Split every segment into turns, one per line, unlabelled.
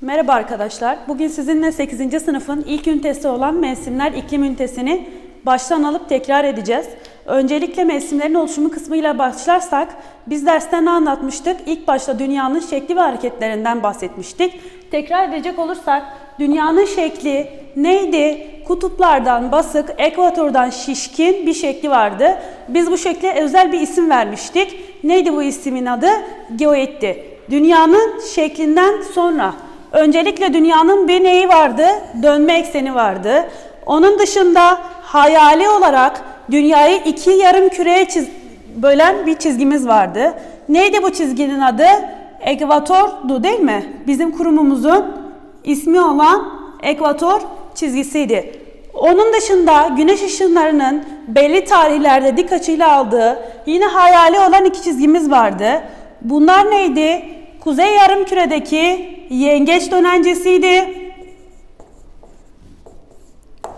Merhaba arkadaşlar. Bugün sizinle 8. sınıfın ilk ünitesi olan mevsimler iklim ünitesini baştan alıp tekrar edeceğiz. Öncelikle mevsimlerin oluşumu kısmıyla başlarsak biz derste ne anlatmıştık? İlk başta dünyanın şekli ve hareketlerinden bahsetmiştik. Tekrar edecek olursak dünyanın şekli neydi? Kutuplardan basık, ekvatordan şişkin bir şekli vardı. Biz bu şekle özel bir isim vermiştik. Neydi bu ismin adı? Geoitti. Dünyanın şeklinden sonra öncelikle dünyanın bir neyi vardı? Dönme ekseni vardı. Onun dışında hayali olarak dünyayı iki yarım küreye çiz bölen bir çizgimiz vardı. Neydi bu çizginin adı? Ekvatordu değil mi? Bizim kurumumuzun ismi olan ekvator çizgisiydi. Onun dışında güneş ışınlarının belli tarihlerde dik açıyla aldığı yine hayali olan iki çizgimiz vardı. Bunlar neydi? Kuzey yarımküredeki yengeç dönencesiydi.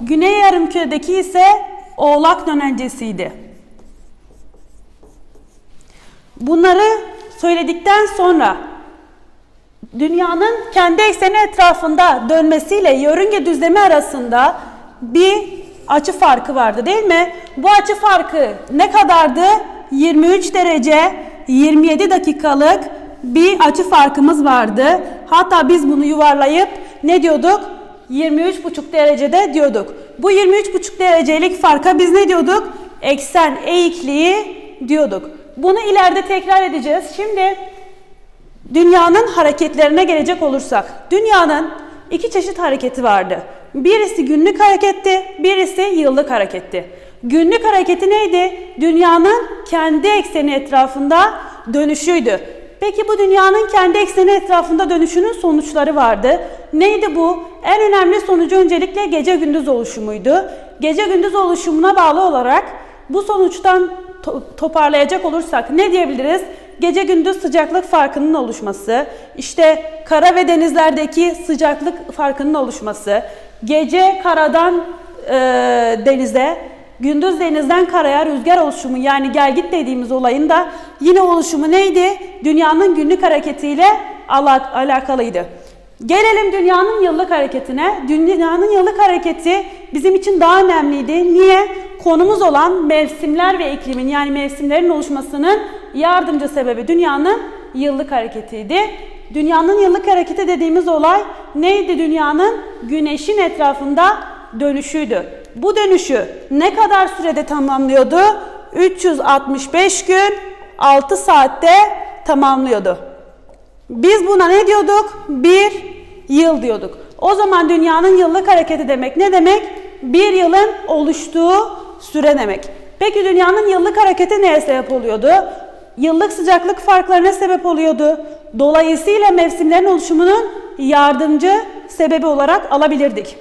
Güney yarımküredeki ise oğlak dönencesiydi. Bunları söyledikten sonra dünyanın kendi ekseni etrafında dönmesiyle yörünge düzlemi arasında bir açı farkı vardı değil mi? Bu açı farkı ne kadardı? 23 derece 27 dakikalık bir açı farkımız vardı. Hatta biz bunu yuvarlayıp ne diyorduk? 23,5 derecede diyorduk. Bu 23,5 derecelik farka biz ne diyorduk? Eksen eğikliği diyorduk. Bunu ileride tekrar edeceğiz. Şimdi dünyanın hareketlerine gelecek olursak. Dünyanın iki çeşit hareketi vardı. Birisi günlük hareketti, birisi yıllık hareketti. Günlük hareketi neydi? Dünyanın kendi ekseni etrafında dönüşüydü. Peki bu dünyanın kendi ekseni etrafında dönüşünün sonuçları vardı. Neydi bu? En önemli sonucu öncelikle gece gündüz oluşumuydu. Gece gündüz oluşumuna bağlı olarak bu sonuçtan to- toparlayacak olursak ne diyebiliriz? Gece gündüz sıcaklık farkının oluşması, işte kara ve denizlerdeki sıcaklık farkının oluşması, gece karadan e, denize, gündüz denizden karaya rüzgar oluşumu yani gelgit dediğimiz olayın da yine oluşumu neydi? Dünyanın günlük hareketiyle alak- alakalıydı. Gelelim dünyanın yıllık hareketine. Dünyanın yıllık hareketi bizim için daha önemliydi. Niye? Konumuz olan mevsimler ve iklimin yani mevsimlerin oluşmasının yardımcı sebebi dünyanın yıllık hareketiydi. Dünyanın yıllık hareketi dediğimiz olay neydi dünyanın? Güneşin etrafında dönüşüydü. Bu dönüşü ne kadar sürede tamamlıyordu? 365 gün 6 saatte tamamlıyordu. Biz buna ne diyorduk? Bir yıl diyorduk. O zaman dünyanın yıllık hareketi demek ne demek? Bir yılın oluştuğu süre demek. Peki dünyanın yıllık hareketi neye sebep oluyordu? Yıllık sıcaklık farklarına sebep oluyordu. Dolayısıyla mevsimlerin oluşumunun yardımcı sebebi olarak alabilirdik.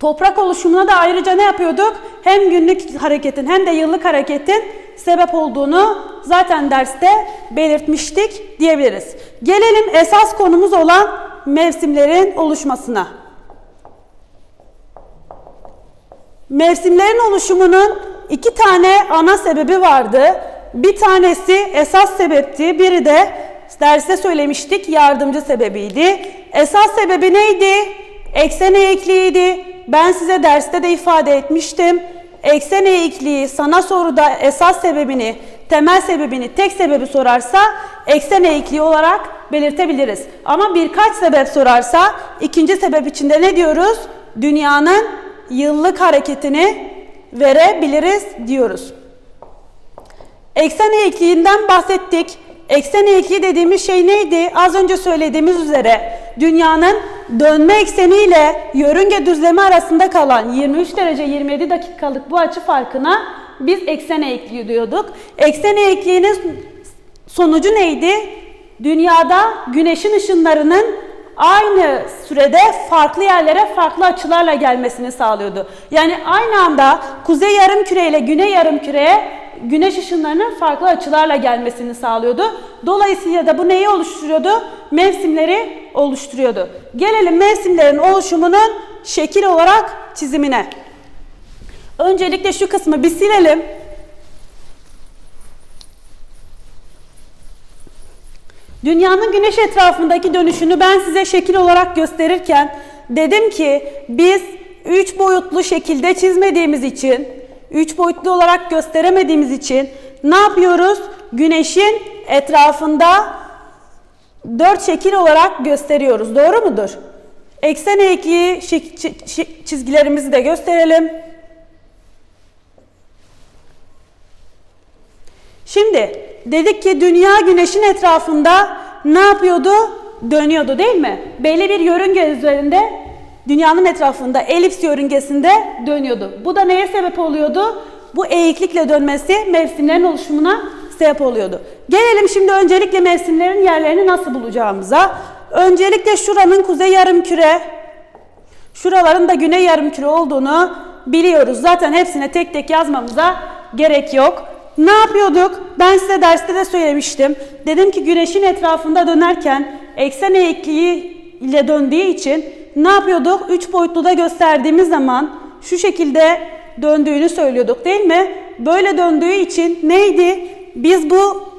Toprak oluşumuna da ayrıca ne yapıyorduk? Hem günlük hareketin hem de yıllık hareketin sebep olduğunu zaten derste belirtmiştik diyebiliriz. Gelelim esas konumuz olan mevsimlerin oluşmasına. Mevsimlerin oluşumunun iki tane ana sebebi vardı. Bir tanesi esas sebepti, biri de derste söylemiştik yardımcı sebebiydi. Esas sebebi neydi? Eksen eğikliğiydi. Ben size derste de ifade etmiştim. Eksen eğikliği sana soruda esas sebebini, temel sebebini, tek sebebi sorarsa eksen eğikliği olarak belirtebiliriz. Ama birkaç sebep sorarsa ikinci sebep içinde ne diyoruz? Dünyanın yıllık hareketini verebiliriz diyoruz. Eksen eğikliğinden bahsettik. Eksen eğikliği dediğimiz şey neydi? Az önce söylediğimiz üzere dünyanın dönme ekseniyle yörünge düzlemi arasında kalan 23 derece 27 dakikalık bu açı farkına biz eksen eğikliği diyorduk. Eksen eğikliğinin sonucu neydi? Dünyada güneşin ışınlarının aynı sürede farklı yerlere farklı açılarla gelmesini sağlıyordu. Yani aynı anda kuzey yarımküre ile güney yarımküreye güneş ışınlarının farklı açılarla gelmesini sağlıyordu. Dolayısıyla da bu neyi oluşturuyordu? Mevsimleri oluşturuyordu. Gelelim mevsimlerin oluşumunun şekil olarak çizimine. Öncelikle şu kısmı bir silelim. Dünyanın güneş etrafındaki dönüşünü ben size şekil olarak gösterirken dedim ki biz üç boyutlu şekilde çizmediğimiz için, üç boyutlu olarak gösteremediğimiz için ne yapıyoruz? Güneşin etrafında dört şekil olarak gösteriyoruz. Doğru mudur? Eksen şi- çizgilerimizi de gösterelim. Şimdi dedik ki dünya güneşin etrafında ne yapıyordu? Dönüyordu değil mi? Belli bir yörünge üzerinde dünyanın etrafında elips yörüngesinde dönüyordu. Bu da neye sebep oluyordu? Bu eğiklikle dönmesi mevsimlerin oluşumuna sebep oluyordu. Gelelim şimdi öncelikle mevsimlerin yerlerini nasıl bulacağımıza. Öncelikle şuranın kuzey yarımküre, şuraların da güney yarımküre olduğunu biliyoruz. Zaten hepsine tek tek yazmamıza gerek yok. Ne yapıyorduk? Ben size derste de söylemiştim. Dedim ki güneşin etrafında dönerken eksen eğikliği ile döndüğü için ne yapıyorduk? Üç boyutlu da gösterdiğimiz zaman şu şekilde döndüğünü söylüyorduk değil mi? Böyle döndüğü için neydi? Biz bu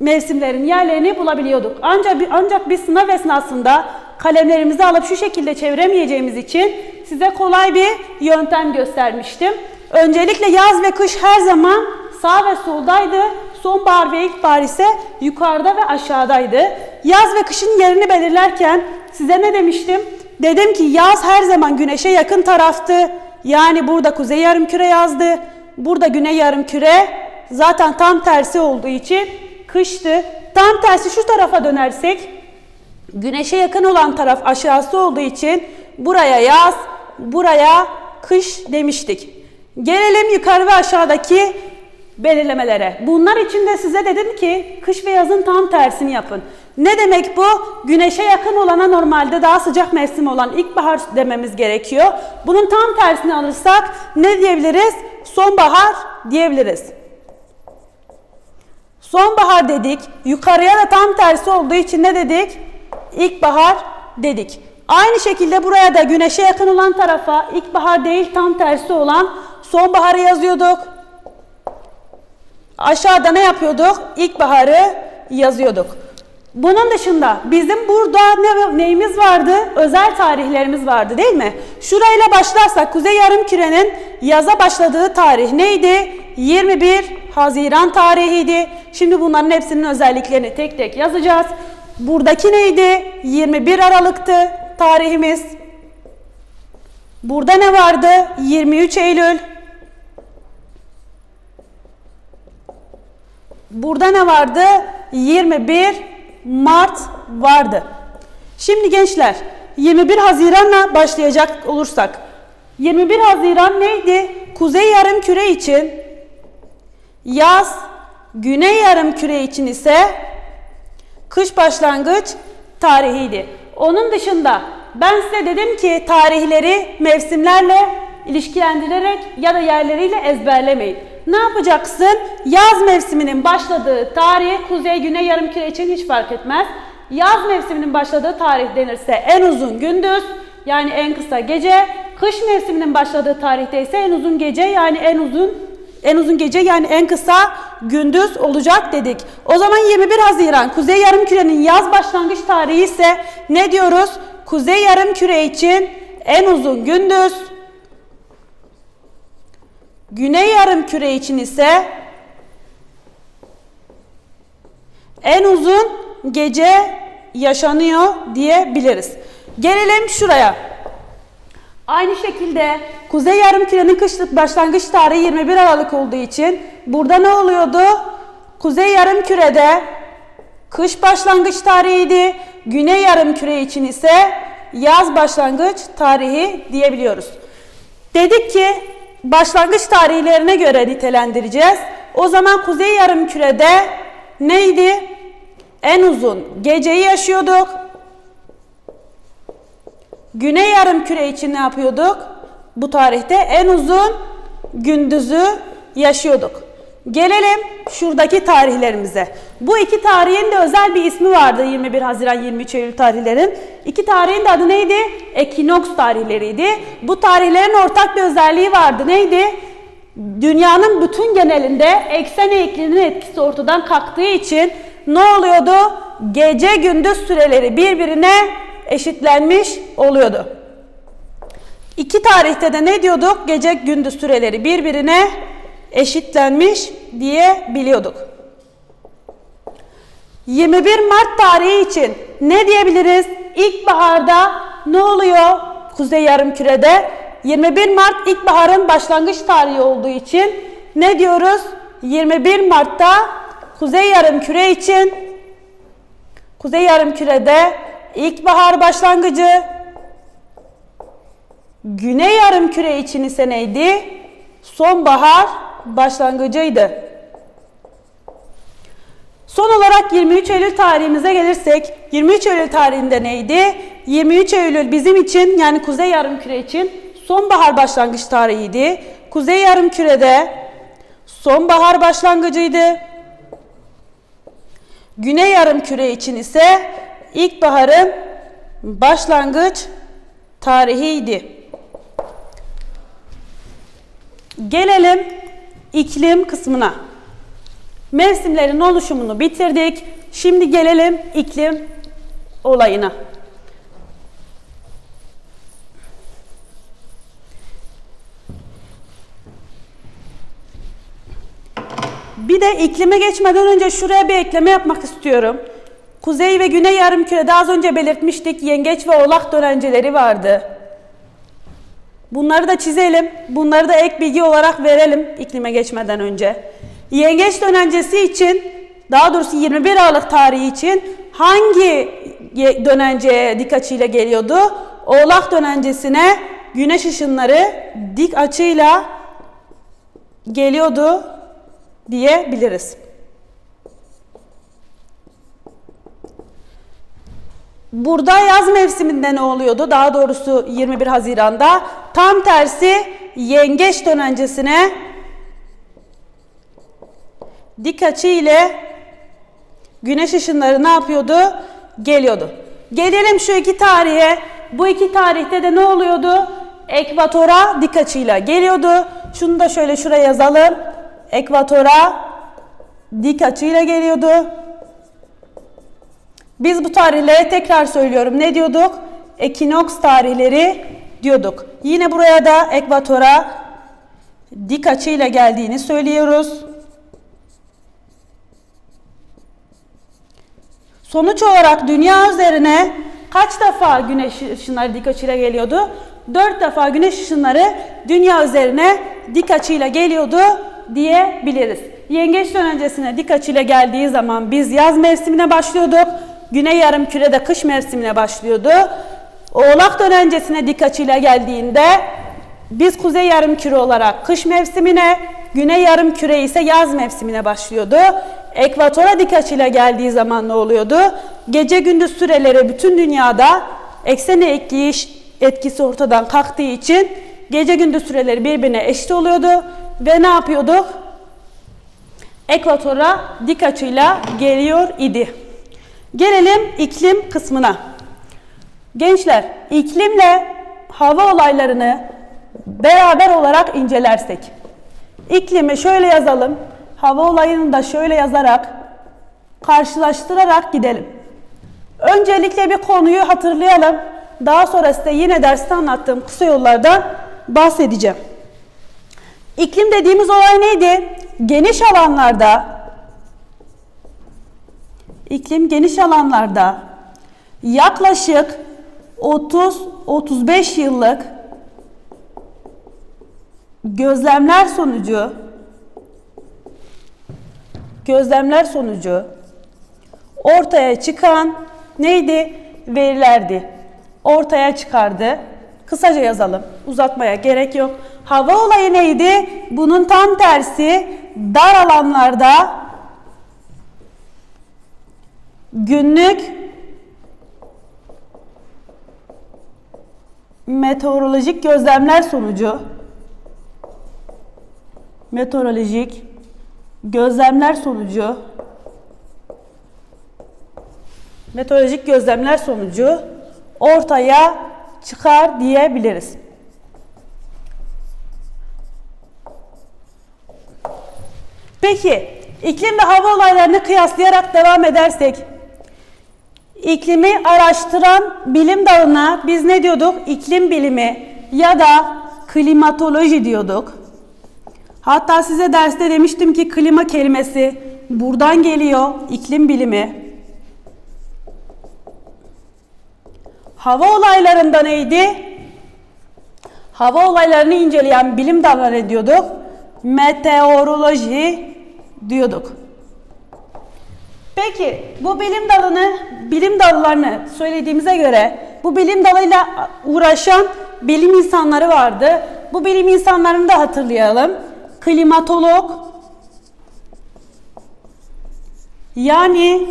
mevsimlerin yerlerini bulabiliyorduk. Ancak ancak biz sınav esnasında kalemlerimizi alıp şu şekilde çeviremeyeceğimiz için size kolay bir yöntem göstermiştim. Öncelikle yaz ve kış her zaman sağ ve soldaydı. Sonbahar ve ilkbahar ise yukarıda ve aşağıdaydı. Yaz ve kışın yerini belirlerken size ne demiştim? Dedim ki yaz her zaman güneşe yakın taraftı. Yani burada kuzey yarımküre yazdı. Burada güney yarımküre zaten tam tersi olduğu için kıştı. Tam tersi şu tarafa dönersek güneşe yakın olan taraf aşağısı olduğu için buraya yaz, buraya kış demiştik. Gelelim yukarı ve aşağıdaki belirlemelere. Bunlar için de size dedim ki kış ve yazın tam tersini yapın. Ne demek bu? Güneşe yakın olana normalde daha sıcak mevsim olan ilkbahar dememiz gerekiyor. Bunun tam tersini alırsak ne diyebiliriz? Sonbahar diyebiliriz. Sonbahar dedik. Yukarıya da tam tersi olduğu için ne dedik? İlkbahar dedik. Aynı şekilde buraya da güneşe yakın olan tarafa ilkbahar değil tam tersi olan sonbaharı yazıyorduk. Aşağıda ne yapıyorduk? İlkbaharı yazıyorduk. Bunun dışında bizim burada ne, neyimiz vardı? Özel tarihlerimiz vardı değil mi? Şurayla başlarsak Kuzey Yarımküre'nin yaza başladığı tarih neydi? 21 Haziran tarihiydi. Şimdi bunların hepsinin özelliklerini tek tek yazacağız. Buradaki neydi? 21 Aralık'tı tarihimiz. Burada ne vardı? 23 Eylül. Burada ne vardı? 21 Mart vardı. Şimdi gençler 21 Haziran'la başlayacak olursak 21 Haziran neydi? Kuzey yarımküre için yaz, güney yarımküre için ise kış başlangıç tarihiydi. Onun dışında ben size dedim ki tarihleri mevsimlerle ilişkilendirerek ya da yerleriyle ezberlemeyin. Ne yapacaksın? Yaz mevsiminin başladığı tarih kuzey güney yarımküre için hiç fark etmez. Yaz mevsiminin başladığı tarih denirse en uzun gündüz yani en kısa gece. Kış mevsiminin başladığı tarihte ise en uzun gece yani en uzun en uzun gece yani en kısa gündüz olacak dedik. O zaman 21 Haziran Kuzey Yarımküre'nin yaz başlangıç tarihi ise ne diyoruz? Kuzey Yarımküre için en uzun gündüz. Güney Yarımküre için ise en uzun gece yaşanıyor diyebiliriz. Gelelim şuraya. Aynı şekilde Kuzey Yarımküre'nin kışlık başlangıç tarihi 21 Aralık olduğu için burada ne oluyordu? Kuzey Yarımküre'de kış başlangıç tarihiydi. Güney Yarımküre için ise yaz başlangıç tarihi diyebiliyoruz. Dedik ki başlangıç tarihlerine göre nitelendireceğiz. O zaman Kuzey Yarımküre'de neydi? En uzun geceyi yaşıyorduk. Güney Yarımküre için ne yapıyorduk? Bu tarihte en uzun gündüzü yaşıyorduk. Gelelim şuradaki tarihlerimize. Bu iki tarihin de özel bir ismi vardı 21 Haziran 23 Eylül tarihlerin. İki tarihin de adı neydi? Ekinoks tarihleriydi. Bu tarihlerin ortak bir özelliği vardı. Neydi? Dünyanın bütün genelinde eksen eğikliğinin etkisi ortadan kalktığı için ne oluyordu? Gece gündüz süreleri birbirine eşitlenmiş oluyordu. İki tarihte de ne diyorduk? Gece gündüz süreleri birbirine eşitlenmiş diye biliyorduk. 21 Mart tarihi için ne diyebiliriz? İlkbaharda ne oluyor Kuzey Yarımküre'de? 21 Mart ilkbaharın başlangıç tarihi olduğu için ne diyoruz? 21 Mart'ta Kuzey Yarımküre için Kuzey Yarımküre'de ilkbahar başlangıcı Güney Yarımküre için ise neydi? Sonbahar başlangıcıydı. Son olarak 23 Eylül tarihimize gelirsek 23 Eylül tarihinde neydi? 23 Eylül bizim için yani Kuzey Yarımküre için sonbahar başlangıç tarihiydi. Kuzey Yarımküre'de sonbahar başlangıcıydı. Güney Yarımküre için ise ilkbaharın başlangıç tarihiydi. Gelelim iklim kısmına. Mevsimlerin oluşumunu bitirdik. Şimdi gelelim iklim olayına. Bir de iklime geçmeden önce şuraya bir ekleme yapmak istiyorum. Kuzey ve Güney Yarımküre'de az önce belirtmiştik yengeç ve oğlak dönenceleri vardı. Bunları da çizelim. Bunları da ek bilgi olarak verelim iklime geçmeden önce. Yengeç dönencesi için daha doğrusu 21 Aralık tarihi için hangi dönenceye dik açıyla geliyordu? Oğlak dönencesine güneş ışınları dik açıyla geliyordu diyebiliriz. Burada yaz mevsiminde ne oluyordu? Daha doğrusu 21 Haziran'da tam tersi yengeç dönencesine dik açı ile güneş ışınları ne yapıyordu? Geliyordu. Gelelim şu iki tarihe. Bu iki tarihte de ne oluyordu? Ekvatora dik açıyla geliyordu. Şunu da şöyle şuraya yazalım. Ekvatora dik açıyla geliyordu. Biz bu tarihlere tekrar söylüyorum. Ne diyorduk? Ekinoks tarihleri diyorduk. Yine buraya da ekvatora dik açıyla geldiğini söylüyoruz. Sonuç olarak dünya üzerine kaç defa güneş ışınları dik açıyla geliyordu? Dört defa güneş ışınları dünya üzerine dik açıyla geliyordu diyebiliriz. Yengeç dönencesine dik açıyla geldiği zaman biz yaz mevsimine başlıyorduk. Güney yarım kürede kış mevsimine başlıyordu. Oğlak dönencesine dik açıyla geldiğinde biz kuzey yarım küre olarak kış mevsimine, güney yarım küre ise yaz mevsimine başlıyordu. Ekvatora dik açıyla geldiği zaman ne oluyordu? Gece gündüz süreleri bütün dünyada eksene ekliyiş etkisi ortadan kalktığı için gece gündüz süreleri birbirine eşit oluyordu ve ne yapıyorduk? Ekvatora dik açıyla geliyor idi. Gelelim iklim kısmına. Gençler, iklimle hava olaylarını beraber olarak incelersek. İklimi şöyle yazalım. Hava olayını da şöyle yazarak karşılaştırarak gidelim. Öncelikle bir konuyu hatırlayalım. Daha sonra size yine derste anlattığım kısa yollardan bahsedeceğim. İklim dediğimiz olay neydi? Geniş alanlarda iklim geniş alanlarda yaklaşık 30-35 yıllık gözlemler sonucu gözlemler sonucu ortaya çıkan neydi? Verilerdi. Ortaya çıkardı. Kısaca yazalım. Uzatmaya gerek yok. Hava olayı neydi? Bunun tam tersi dar alanlarda günlük meteorolojik gözlemler sonucu meteorolojik gözlemler sonucu meteorolojik gözlemler sonucu ortaya çıkar diyebiliriz. Peki iklim ve hava olaylarını kıyaslayarak devam edersek İklimi araştıran bilim dalına biz ne diyorduk? İklim bilimi ya da klimatoloji diyorduk. Hatta size derste demiştim ki klima kelimesi buradan geliyor. iklim bilimi. Hava olaylarında neydi? Hava olaylarını inceleyen bilim dalına ne diyorduk? Meteoroloji diyorduk. Peki bu bilim dalını, bilim dallarını söylediğimize göre bu bilim dalıyla uğraşan bilim insanları vardı. Bu bilim insanlarını da hatırlayalım. Klimatolog yani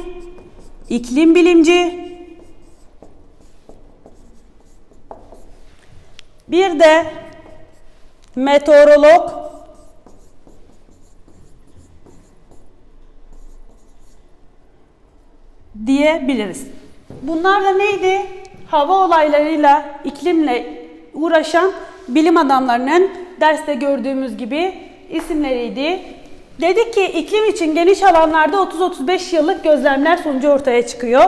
iklim bilimci bir de meteorolog diyebiliriz. Bunlar da neydi? Hava olaylarıyla, iklimle uğraşan bilim adamlarının derste gördüğümüz gibi isimleriydi. Dedik ki iklim için geniş alanlarda 30-35 yıllık gözlemler sonucu ortaya çıkıyor.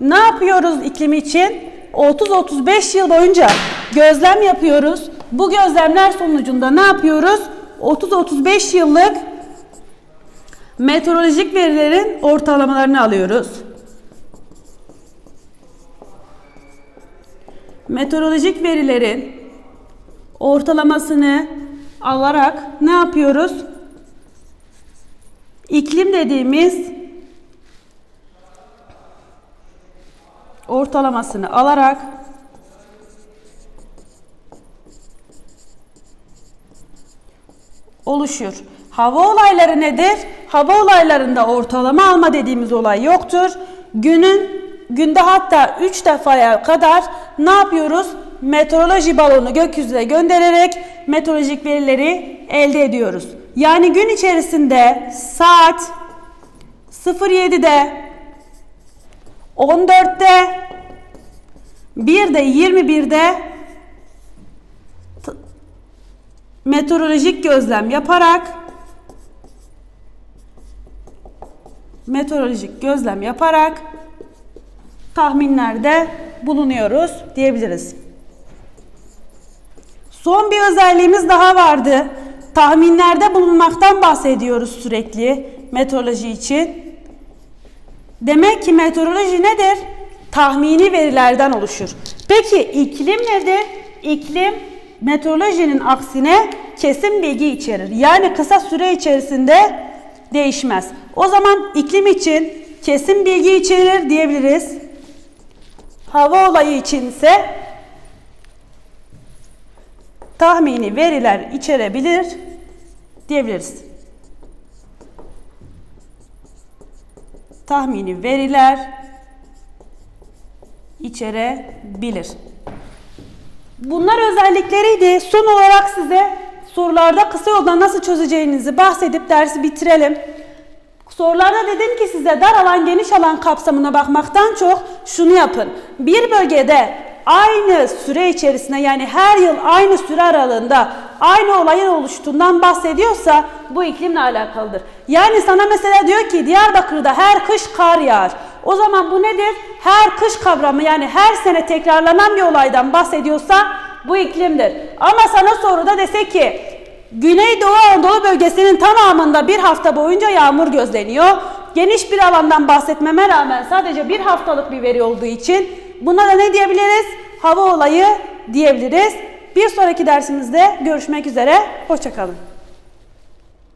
Ne yapıyoruz iklim için? 30-35 yıl boyunca gözlem yapıyoruz. Bu gözlemler sonucunda ne yapıyoruz? 30-35 yıllık meteorolojik verilerin ortalamalarını alıyoruz. Meteorolojik verilerin ortalamasını alarak ne yapıyoruz? İklim dediğimiz ortalamasını alarak oluşur. Hava olayları nedir? Hava olaylarında ortalama alma dediğimiz olay yoktur. Günün günde hatta 3 defaya kadar ne yapıyoruz? Meteoroloji balonu gökyüzüne göndererek meteorolojik verileri elde ediyoruz. Yani gün içerisinde saat 07'de 14'te 1'de 21'de meteorolojik gözlem yaparak meteorolojik gözlem yaparak tahminlerde bulunuyoruz diyebiliriz. Son bir özelliğimiz daha vardı. Tahminlerde bulunmaktan bahsediyoruz sürekli meteoroloji için. Demek ki meteoroloji nedir? Tahmini verilerden oluşur. Peki iklim nedir? İklim meteorolojinin aksine kesin bilgi içerir. Yani kısa süre içerisinde değişmez. O zaman iklim için kesin bilgi içerir diyebiliriz. Hava olayı içinse tahmini veriler içerebilir diyebiliriz. Tahmini veriler içerebilir. Bunlar özellikleriydi. Son olarak size sorularda kısa yoldan nasıl çözeceğinizi bahsedip dersi bitirelim. Sorularda dedim ki size dar alan geniş alan kapsamına bakmaktan çok şunu yapın. Bir bölgede aynı süre içerisinde yani her yıl aynı süre aralığında aynı olayın oluştuğundan bahsediyorsa bu iklimle alakalıdır. Yani sana mesela diyor ki Diyarbakır'da her kış kar yağar. O zaman bu nedir? Her kış kavramı yani her sene tekrarlanan bir olaydan bahsediyorsa bu iklimdir. Ama sana soruda dese ki Güneydoğu Anadolu bölgesinin tamamında bir hafta boyunca yağmur gözleniyor. Geniş bir alandan bahsetmeme rağmen sadece bir haftalık bir veri olduğu için buna da ne diyebiliriz? Hava olayı diyebiliriz. Bir sonraki dersimizde görüşmek üzere. Hoşçakalın.